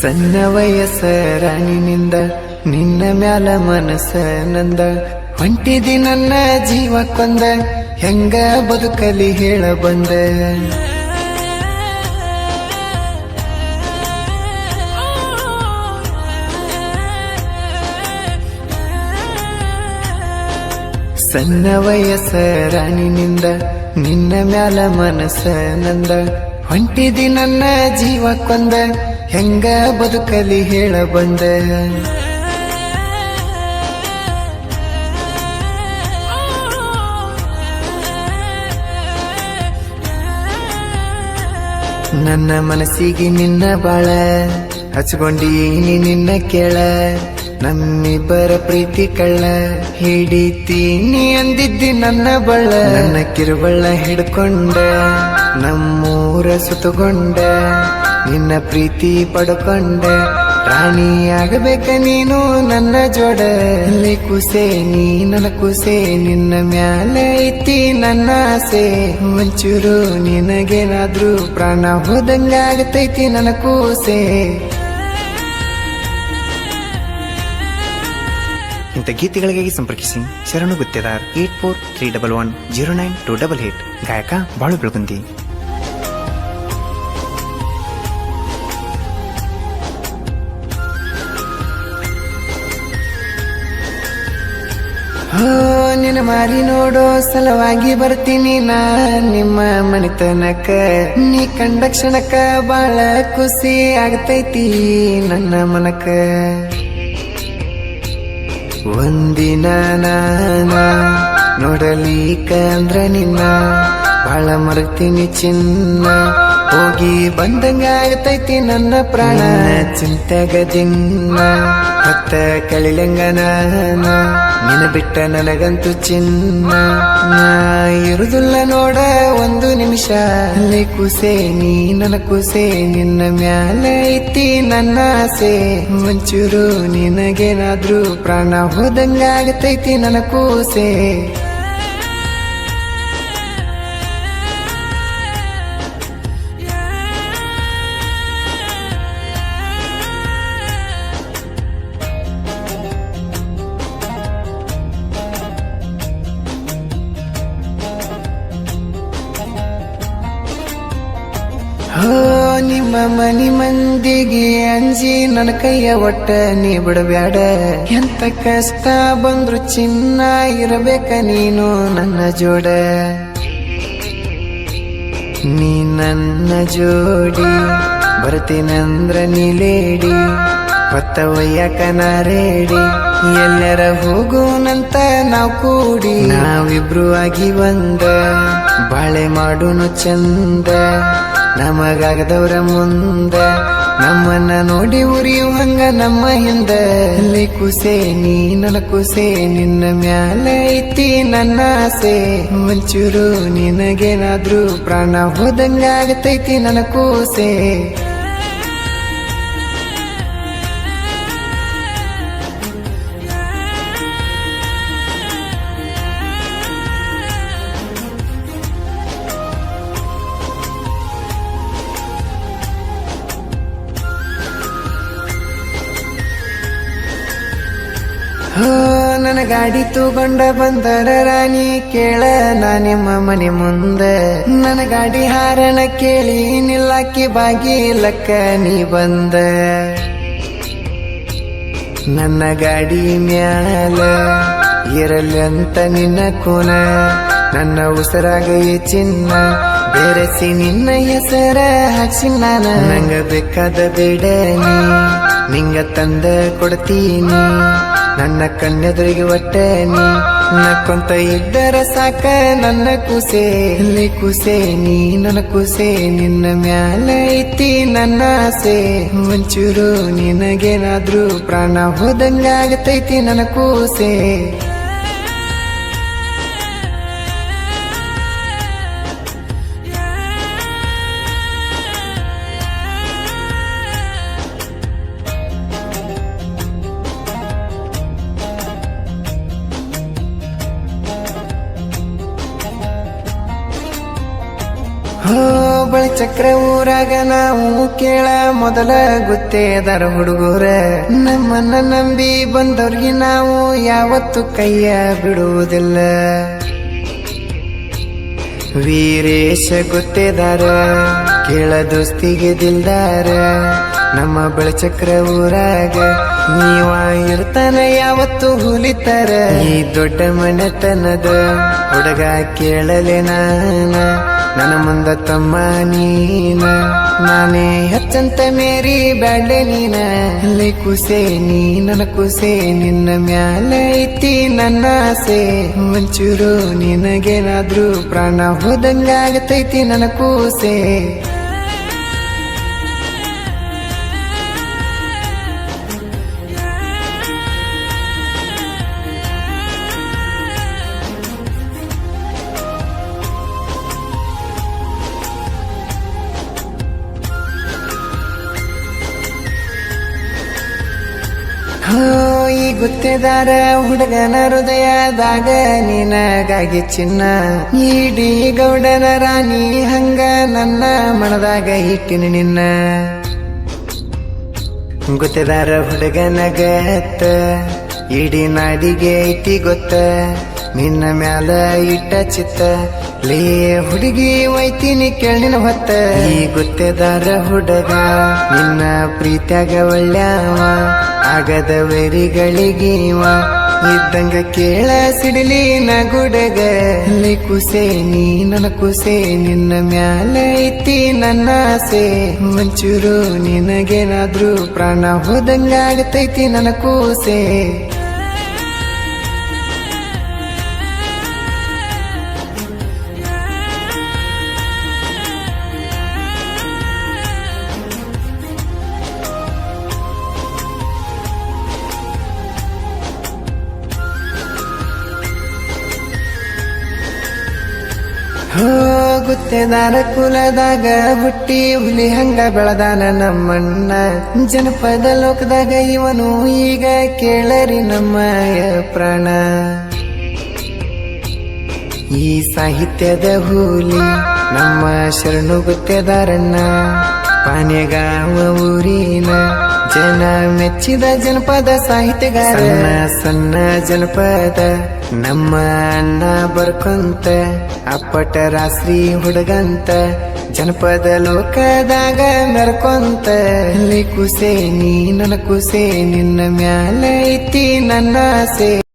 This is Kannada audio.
ಸಣ್ಣ ವಯಸ್ಸ ರಾಣಿನಿಂದ ನಿನ್ನ ಮ್ಯಾಲ ಮನಸ್ಸ ನಂದ ಹೊಂಟಿದಿ ನನ್ನ ಜೀವ ಕೊಂದ, ಹೆಂಗ ಬದುಕಲಿ ಹೇಳ ಬಂದ. ಸಣ್ಣ ವಯಸ್ಸ ರಾಣಿನಿಂದ ನಿನ್ನ ಮ್ಯಾಲ ಮನಸ್ಸ ನಂದ ಹೊಂಟಿದಿ ನನ್ನ ಜೀವ ಕೊಂದ ಹೆಂಗ ಬದುಕಲಿ ಹೇಳ ಬಂದ. ನನ್ನ ಮನಸ್ಸಿಗೆ ನಿನ್ನ ಬಾಳ ಹಚ್ಕೊಂಡೀನಿ ನಿನ್ನ ಕೇಳ. ನಮ್ಮಿಬ್ಬರ ಪ್ರೀತಿ ಕಳ್ಳ, ಹಿಡಿತೀನಿ ಅಂದಿದ್ದಿ ನನ್ನ ಬಳ್ಳ. ನನ್ನ ಕಿರುಬಳ್ಳ ಹಿಡ್ಕೊಂಡ, ನಮ್ಮೂರ ಸುತ್ತಕೊಂಡ. ನಿನ್ನ ಪ್ರೀತಿ ಪಡ್ಕೊಂಡೆ. ರಾಣಿ ಆಗಬೇಕ ನೀನು ನನ್ನ ಜೋಡ ಅಲ್ಲಿ ಕುಸೆ ನೀ ನನ್ನ ಕುಸೆ, ನಿನ್ನ ಮ್ಯಾಲೆ ಐತಿ ನನ್ನ ಆಸೆ. ಒಂಚೂರು ನಿನಗೇನಾದ್ರೂ ಪ್ರಾಣ ಹೋದಂಗ ಆಗತೈತಿ ನನ್ನ ಕೂಸೆ. ಇಂಥ ಗೀತೆಗಳಿಗಾಗಿ ಸಂಪರ್ಕಿಸಿ Sharanu Guttedar eight four three double one zero nine two double eight. ಗಾಯಕ ಬಾಳು ಬೆಳಗುಂದಿ. ನಿನ್ನ ಮಾರಿ ನೋಡೋ ಸಲುವಾಗಿ ಬರ್ತೀನಿ ನಾ. ನಿಮ್ಮ ಮನೆತನಕ, ನೀ ಕಂಡ ಕ್ಷಣಕ ಬಾಳ ಖುಷಿ ಆಗ್ತೈತಿ ನನ್ನ ಮನಕ. ಒಂದಿನ ನಾನ ನೋಡಲಿಕ ಅಂದ್ರ ನಿನ್ನ ಬಾಳ ಮರ್ತೀನಿ ಚಿನ್ನ. ಹೋಗಿ ಬಂದಂಗ ಆಗತೈತಿ ನನ್ನ ಪ್ರಾಣ. ಚಿಂತೆಗ ಜಿನ್ನ ಹತ್ತ ಕಳಿಲಂಗನ ನಾನ. ನಿನ ಬಿಟ್ಟ ನನಗಂತೂ ಚಿನ್ನ. ನಾ ಇರುದಿಲ್ಲ ನೋಡ ಒಂದು ನಿಮಿಷ. ಅಲ್ಲಿ ಕುಸೆ, ನೀ ನನ್ನ ಕುಸೆ. ನಿನ್ನ ಮ್ಯಾಲ ಐತಿ ನನ್ನ ಆಸೆ. ಒಂಚೂರು ನಿನಗೇನಾದ್ರೂ ಪ್ರಾಣ ಹೋದಂಗ ಆಗತೈತಿ ನನ್ನ ಕೂಸೆ. ಮನಿ ಮಂದಿಗೆ ಅಂಜಿ ನನ್ನ ಕೈಯ ಒಟ್ಟ ನೀ ಬಿಡಬ್ಯಾಡ. ಎಂತ ಕಷ್ಟ ಬಂದ್ರು ಚಿನ್ನ ಇರಬೇಕ ನೀನು ನನ್ನ ಜೋಡ. ನೀ ನನ್ನ ಜೋಡಿ ಬರ್ತೀನಂದ್ರ ನೀಲೇಡಿ ಹೊತ್ತ ಒಯ್ಯಾಕ ಒಯ್ಯಕನ ರೇಡಿ. ಎಲ್ಲರ ಹೋಗುನಂತ ನಾವ್ ಕೂಡಿ. ನಾವಿಬ್ರು ಆಗಿ ಬಂದ ಬಾಳೆ ಮಾಡುನು ಚಂದ. ನಮಗಾಗದವ್ರ ಮುಂದ ನಮ್ಮನ್ನ ನೋಡಿ ಉರಿಯುವಂಗ ನಮ್ಮ ಹಿಂದೆ. ಅಲ್ಲಿ ಕುಸೆ, ನೀ ನನ್ನ ಕುಸೆ ನಿನ್ನ ಮ್ಯಾಲ ಐತಿ ನನ್ನ ಆಸೆ. ಒಂಚೂರು ನಿನಗೇನಾದ್ರೂ ಪ್ರಾಣ ಹೋದಂಗಾಗತೈತಿ ನನ್ನ ಕೂಸೆ. ನನ್ನ ಗಾಡಿ ತಗೊಂಡ ಬಂದರ ರಾಣಿ, ಕೇಳ ನಾ ನಿಮ್ಮ ಮನೆ ಮುಂದೆ. ನನ್ನ ಗಾಡಿ ಹಾರಣ ಕೇಳಿ ನಿಲ್ಲಾಕಿ ಬಾಗಿ ಲಕ್ಕ ನೀ ಬಂದ. ನನ್ನ ಗಾಡಿ ಮ್ಯಾಲ ಅಂತ ನಿನ್ನ ಕೋನ. ನನ್ನ ಉಸಿರಾಗ ಚಿನ್ನ ಬೆರೆಸಿ ನಿನ್ನ ಹೆಸರ ಹಾಕ್ಸಿ ನಾನ. ನಂಗ ಬೇಕಾದ ಬೇಡ ನಿಂಗ ತಂದ ಕೊಡ್ತೀನಿ. ನನ್ನ ಕಣ್ಣೆದುರಿಗೆ ಒಟ್ಟೆ ನೀ ನಕ್ಕೊಂತ ಇದ್ದರ ಸಾಕ ನನ್ನ ಕುಸೆ. ಇಲ್ಲಿ ಕುಸೆ ನೀ, ನನ್ನ ಕುಸೆ, ನಿನ್ನ ಮ್ಯಾಲ ಐತಿ ನನ್ನ ಆಸೆ. ಒಂಚೂರು ನಿನಗೇನಾದ್ರೂ ಪ್ರಾಣ ಹೋದಂಗಾಗತೈತಿ ನನ್ನ ಕೂಸೆ. ಹೋ ಬಳಚಕ್ರ ಊರಾಗ ನಾವು ಕೇಳ ಮೊದಲ ಗುತ್ತೇದಾರ ಹುಡುಗರ. ನಮ್ಮನ್ನ ನಂಬಿ ಬಂದವ್ರಿಗೆ ನಾವು ಯಾವತ್ತು ಕೈಯ ಬಿಡುವುದಿಲ್ಲ. ವೀರೇಶ ಗೊತ್ತೇದಾರ, ಕೇಳ ದೋಸ್ತಿಗೆ ದಿಲ್ದಾರ. ನಮ್ಮ ಬೆಳಚಕ್ರ ಊರಾಗ ನೀವ ಇರ್ತಾನ, ಯಾವತ್ತು ಹುಲಿತಾರ. ಈ ದೊಡ್ಡ ಮನೆತನದ ಹುಡುಗ ಕೇಳಲೆ ನಾನ. ನನ್ನ ಮುಂದ ತಮ್ಮ ನೀನ. ನಾನೇ ಹಚ್ಚಂತ ಮೇರಿ ಬ್ಯಾಡ್ಲೆ ನೀನ. ಅಲ್ಲಿ ಕುಸೆ ನೀ, ನನ್ನ ಕುಸೆ, ನಿನ್ನ ಮ್ಯಾಲ ಐತಿ ನನ್ನ ಆಸೆ. ಒಂಚೂರು ನಿನಗೇನಾದ್ರೂ ಪ್ರಾಣ ಹೋದಂಗಾಗತೈತಿ ನನ್ನ ಕೂಸೆ. ಈ ಗುತ್ತೇದಾರ ಹುಡುಗನ ಹೃದಯದಾಗ ನಿನಗಾಗಿ ಚಿನ್ನ. ಈಡಿ ಗೌಡನ ರಾಣಿ ಹಂಗ ನನ್ನ ಮನದಾಗ ಇಟ್ಟಿನ ನಿನ್ನ. ಗೊತ್ತದಾರ ಹುಡುಗನ ಗತ್ತ. ಇಡೀ ನಾಡಿಗೆ ಐತಿ ಗೊತ್ತ. ನಿನ್ನ ಮ್ಯಾಲ ಇಟ್ಟ ಚಿತ್ತ, ಲೇ ಹುಡುಗಿ ಒಯ್ತೀನಿ ಕೇಳಿನ ಹೊತ್ತ. ಈ ಗೊತ್ತೆದಾರ ಹುಡುಗ ನಿನ್ನ ಪ್ರೀತ್ಯಾಗ ಒಳ್ಳ್ಯಾವ, ಆಗದ ವೆರಿಗಳಿಗೀವ. ಇದ್ದಂಗ ಕೇಳ ಸಿಡಿಲಿ ನ ಗುಡಗ. ಅಲ್ಲಿ ಕುಸೆ, ನೀ ನನ್ನ ಕುಸೆ, ನಿನ್ನ ಮ್ಯಾಲ ಐತಿ ನನ್ನ ಆಸೆ. ಮುಂಚೂರು ನಿನಗೇನಾದ್ರೂ ಪ್ರಾಣ ಹೋದಂಗ ಆಡ್ತೈತಿ ನನ್ನ ಕೂಸೆ. ಹೋಗುತ್ತೆದಾರ ಕುಲದಾಗ. ಬುಟ್ಟಿ ಹುಲಿ ಹಂಗ ಬೆಳದಾನ ನಮ್ಮಣ್ಣ. ಜನಪದ ಲೋಕದಾಗ ಇವನು ಈಗ ಕೇಳರಿ ನಮ್ಮಯ ಪ್ರಾಣ. ಈ ಸಾಹಿತ್ಯದ ಹುಲಿ ನಮ್ಮ ಶರಣು ಗುತ್ತೆದಾರಣ್ಣ. ಪಾನೆಗಾವ ಊರಿನ ಜನ ಮೆಚ್ಚಿದ ಜನಪದ ಸಾಹಿತ್ಯಗಾರ. ಸಣ್ಣ ಜನಪದ ನಮ್ಮ ಅಣ್ಣ ಬರ್ಕೊಂತ ಅಪ್ಪಟ ರಾಶ್ರಿ ಹುಡುಗಂತ, ಜನಪದ ಲೋಕದಾಗ ಮೆರ್ಕೊಂತ ಅಲ್ಲಿ ಕುಸೆ ನನ್ನ ಕುಸೆ ನಿನ್ನ ಮ್ಯಾಲ ಐತಿ ನನ್ನ ಆಸೆ.